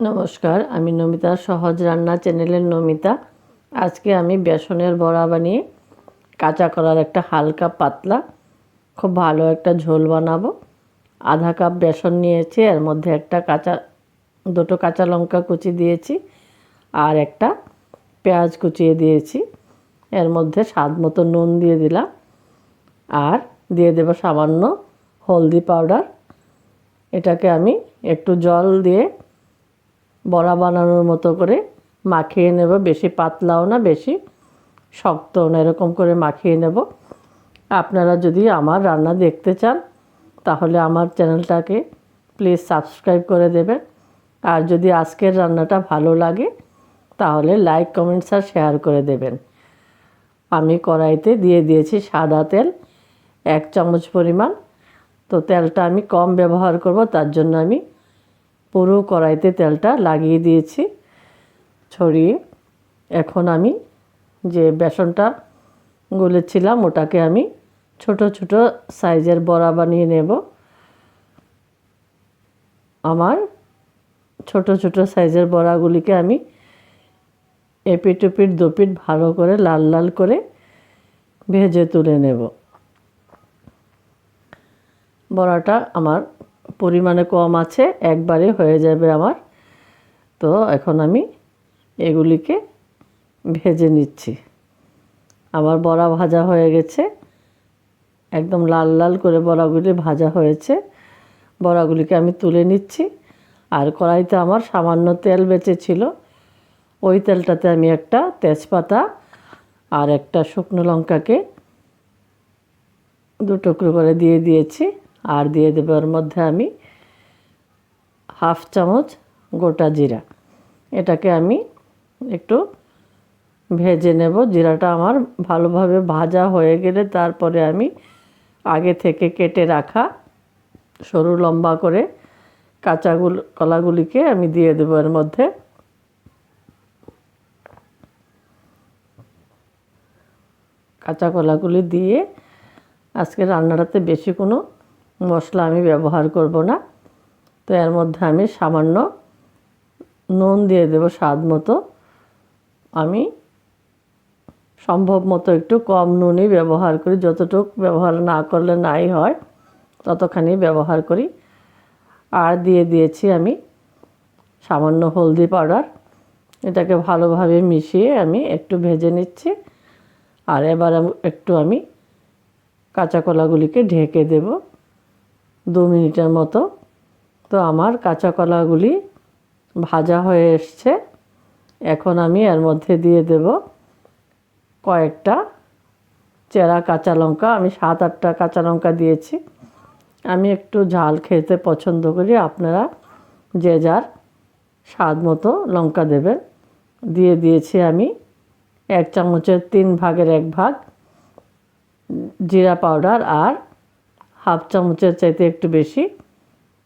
নমস্কার, আমি নমিতা, সহজ রান্না চ্যানেলের নমিতা। আজকে আমি বেসনের বড়া বানিয়ে কাঁচা কলার একটা হালকা পাতলা, খুব ভালো একটা ঝোল বানাবো। আধা কাপ বেসন নিয়েছি, এর মধ্যে একটা কাঁচা, দুটো কাঁচা লঙ্কা কুচি দিয়েছি আর একটা পেঁয়াজ কুচিয়ে দিয়েছি। এর মধ্যে স্বাদ মতো নুন দিয়ে দিলাম আর দিয়ে দেবো সামান্য হলদি পাউডার। এটাকে আমি একটু জল দিয়ে বড়া বানানোর মতো করে মাখিয়ে নেব। বেশি পাতলাও না, বেশি শক্তও না, এরকম করে মাখিয়ে নেব। আপনারা যদি আমার রান্না দেখতে চান, তাহলে আমার চ্যানেলটাকে প্লিজ সাবস্ক্রাইব করে দেবেন। আর যদি আজকের রান্নাটা ভালো লাগে, তাহলে লাইক, কমেন্টস আর শেয়ার করে দেবেন। আমি কড়াইতে দিয়ে দিয়েছি সাদা তেল, এক চামচ পরিমাণ। তো তেলটা আমি কম ব্যবহার করব, তার জন্য আমি পুরো কড়াইতে তেলটা লাগিয়ে দিয়েছি। ছড়িয়ে এখন আমি যে বেসনটা গুলেছিলাম, ওটাকে আমি ছোট ছোট সাইজের বড়া বানিয়ে নেব। আমার ছোট ছোট সাইজের বড়াগুলিকে আমি এপিট ওপিট দুপিট ভালো করে লাল লাল করে ভেজে তুলে নেব। বড়াটা আমার পরিমাণে কম আছে, একবারে হয়ে যাবে আমার। তো এখন আমি এগুলিকে ভেজে নিচ্ছি। আমার বড়া ভাজা হয়ে গেছে। একদম লাল লাল করে বড়াগুলি ভাজা হয়েছে। বড়াগুলিকে আমি তুলে নিচ্ছি। আর কড়াইতে আমার সামান্য তেল বেঁচে ছিল। ওই তেলটাতে আমি একটা তেজপাতা আর একটা শুকনো লঙ্কাকে দু টুকরো করে দিয়ে দিয়েছি। আর দিয়ে দেবো ওর মধ্যে আমি হাফ চামচ গোটা জিরা। এটাকে আমি একটু ভেজে নেব। জিরাটা আমার ভালোভাবে ভাজা হয়ে গেলে তারপরে আমি আগে থেকে কেটে রাখা সরু লম্বা করে কাঁচাগুলো কলাগুলিকে আমি দিয়ে দেবো এর মধ্যে। কাঁচা কলাগুলি দিয়ে আজকে রান্নাটাতে বেশি কোনো মশলা আমি ব্যবহার করব না। তো এর মধ্যে আমি সামান্য নুন দিয়ে দেবো স্বাদ মতো। আমি সম্ভব মতো একটু কম নুনই ব্যবহার করি। যতটুক ব্যবহার না করলে নাই হয়, ততখানি ব্যবহার করি। আর দিয়ে দিয়েছি আমি সামান্য হলদি পাউডার। এটাকে ভালোভাবে মিশিয়ে আমি একটু ভেজে নিচ্ছি। আর এবার একটু আমি কাঁচা কলাগুলিকে ঢেকে দেব। দু মিনিটের মতো। তো আমার কাঁচা কলাগুলি ভাজা হয়ে এসছে। এখন আমি এর মধ্যে দিয়ে দেব কয়েকটা চেরা কাঁচা লঙ্কা। আমি সাত আটটা কাঁচা লঙ্কা দিয়েছি। আমি একটু ঝাল খেতে পছন্দ করি। আপনারা যে যার স্বাদ মতো লঙ্কা দেবেন। দিয়ে দিয়েছি আমি এক চামচের তিন ভাগের এক ভাগ জিরা পাউডার আর হাফ চামচের চাইতে একটু বেশি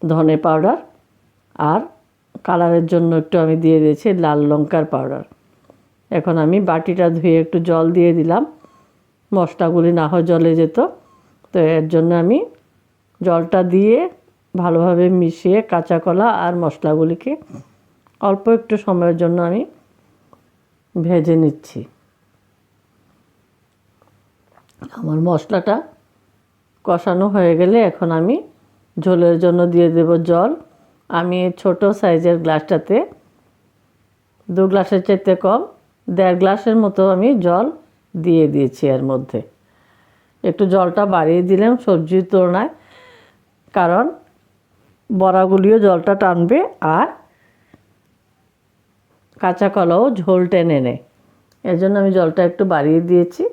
ধনে পাউডার আর কালারের জন্য একটু আমি দিয়ে দিয়েছি লাল লঙ্কার পাউডার। এখন আমি বাটিটা ধুয়ে একটু জল দিয়ে দিলাম। মশলাগুলি না হয় জলে যেত, তো এর জন্য আমি জলটা দিয়ে ভালোভাবে মিশিয়ে কাঁচা কলা আর মশলাগুলিকে অল্প একটু সময়ের জন্য আমি ভেজে নিচ্ছি। আমার মশলাটা কষানো হয়ে গেলে এখন আমি ঝোলের জন্য দিয়ে দেব জল। আমি ছোট সাইজের গ্লাসটাতে, দু গ্লাসের চাইতে কম, দেড় গ্লাসের মতো আমি জল দিয়ে দিয়েছি এর মধ্যে। একটু জলটা বাড়িয়ে দিলাম সবজির তুলনায়, কারণ বড়াগুলিও জলটা টানবে আর কাঁচা কলাও ঝোল টেনে নেয়। এর জন্য আমি জলটা একটু বাড়িয়ে দিয়েছি।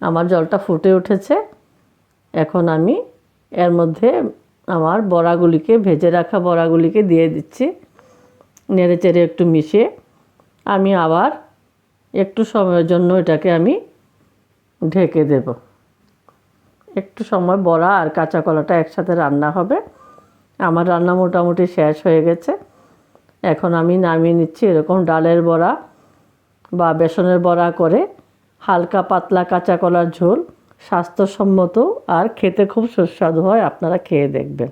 আমার জলটা ফুটে উঠেছে। এখন আমি এর মধ্যে আমার বড়াগুলিকে, ভেজে রাখা বড়াগুলিকে দিয়ে দিচ্ছি। নেড়ে চেড়ে একটু মিশিয়ে আমি আবার একটু সময়ের জন্য এটাকে আমি ঢেকে দেব। একটু সময় বড়া আর কাঁচা কলাটা একসাথে রান্না হবে। আমার রান্না মোটামুটি শেষ হয়ে গেছে। এখন আমি নামিয়ে নিচ্ছি এরকম ডালের বড়া বা বেসনের বড়া করে হালকা পাতলা কাঁচা কলার ঝোল। স্বাস্থ্যসম্মত আর খেতে খুব সুস্বাদু হয় আপনারা খেয়ে দেখবেন।